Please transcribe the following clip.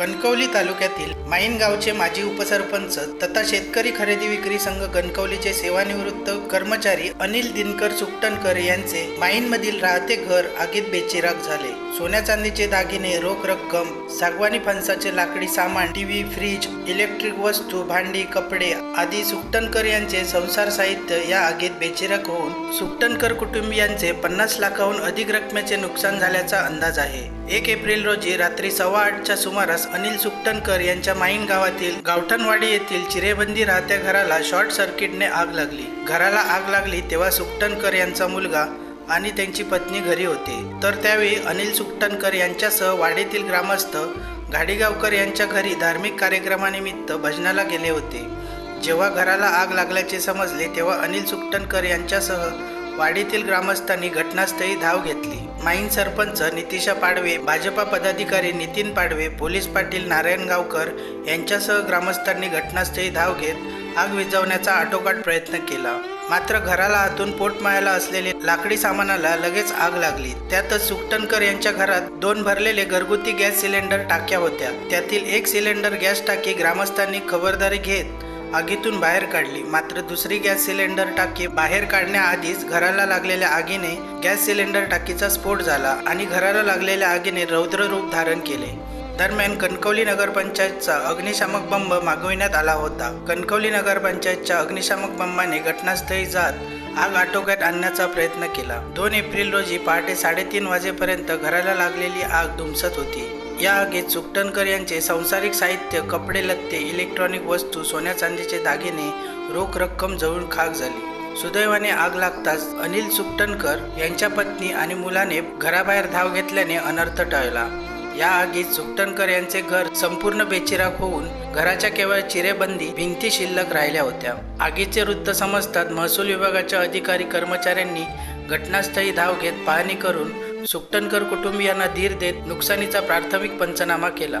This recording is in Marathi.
कणकवली तालुक्यातील माईन गावचे माजी उपसरपंच तथा शेतकरी खरेदी विक्री संघ कणकवलीचे सेवानिवृत्त कर्मचारी अनिल दिनकर सुकटणकर यांचे माईनमधील राहते घर आगीत बेचिराग झाले. सोन्या चांदीचे दागिने रोख रक्कम सागवानी फणसाचे लाकडी सामान टीव्ही फ्रीज इलेक्ट्रिक वस्तू भांडी कपडे आदी सुकटणकर यांचे संसार साहित्य या आगीत बेचिराग होऊन सुकटणकर कुटुंबियांचे पन्नास लाखाहून अधिक रकमेचे नुकसान झाल्याचा अंदाज आहे. एक एप्रिल रोजी रात्री सव्वा आठच्या सुमारास अनिल सुकटणकर यांच्या माईन गावातील गावठणवाडी येथील चिरेबंदी राहत्या घराला शॉर्ट सर्किटने आग लागली. घराला आग लागली तेव्हा सुकटणकर यांचा मुलगा आणि त्यांची पत्नी घरी होते. तर त्यावेळी अनिल सुकटणकर यांच्यासह वाडीतील ग्रामस्थ घाडीगावकर यांच्या घरी धार्मिक कार्यक्रमानिमित्त भजनाला गेले होते. जेव्हा घराला आग लागल्याचे समजले तेव्हा अनिल सुकटणकर यांच्यासह वाडीतील ग्रामस्थांनी घटनास्थळी धाव घेतली. माईन सरपंच नितिशा पाडवे भाजपा पदाधिकारी नितीन पाडवे पोलीस पाटील नारायण गावकर यांच्यासह ग्रामस्थांनी घटनास्थळी धाव घेत आग विझवण्याचा आटोकाट प्रयत्न केला. मात्र घराला आतून पोटमाळ्याला असलेले लाकडी सामानाला लगेच आग लागली. त्यातच सुकटणकर यांच्या घरात दोन भरलेले घरगुती गॅस सिलेंडर टाक्या होत्या. त्यातील एक सिलेंडर गॅस टाकी ग्रामस्थांनी खबरदारी घेत आगीतून बाहेर काढली. मात्र दुसरी गॅस सिलेंडर टाकी बाहेर काढण्याआधीच घराला लागलेल्या आगीने गॅस सिलेंडर टाकीचा स्फोट झाला आणि घराला लागलेल्या आगीने रौद्र रूप धारण केले. दरम्यान कणकवली नगरपंचायतचा अग्निशामक बंब मागविण्यात आला होता. कणकवली नगरपंचायतच्या अग्निशामक बंबाने घटनास्थळी जात आग आटोक्यात आणण्याचा प्रयत्न केला. दोन एप्रिल रोजी पहाटे साडेतीन वाजेपर्यंत घराला लागलेली आग धुमसत होती. या आगीत सुकटणकर यांचे संसारिक साहित्य कपडे लत्ते इलेक्ट्रॉनिक वस्तू सोन्या चांदीचे दागिने रोख रक्कम जळून खाक झाली. सुदैवाने आग लागताच अनिल सुकटणकर यांच्या पत्नी आणि मुलाने घराबाहेर धाव घेतल्याने अनर्थ टळला. या आगीत सुकटणकर यांचे घर संपूर्ण बेचिराग होऊन घराच्या केवळ चिरेबंदी भिंती शिल्लक राहिल्या होत्या. आगीचे वृत्त समजतात महसूल विभागाच्या अधिकारी कर्मचाऱ्यांनी घटनास्थळी धाव घेत पाहणी करून सुकटणकर कुटुंबियांना धीर देत नुकसानीचा प्राथमिक पंचनामा केला.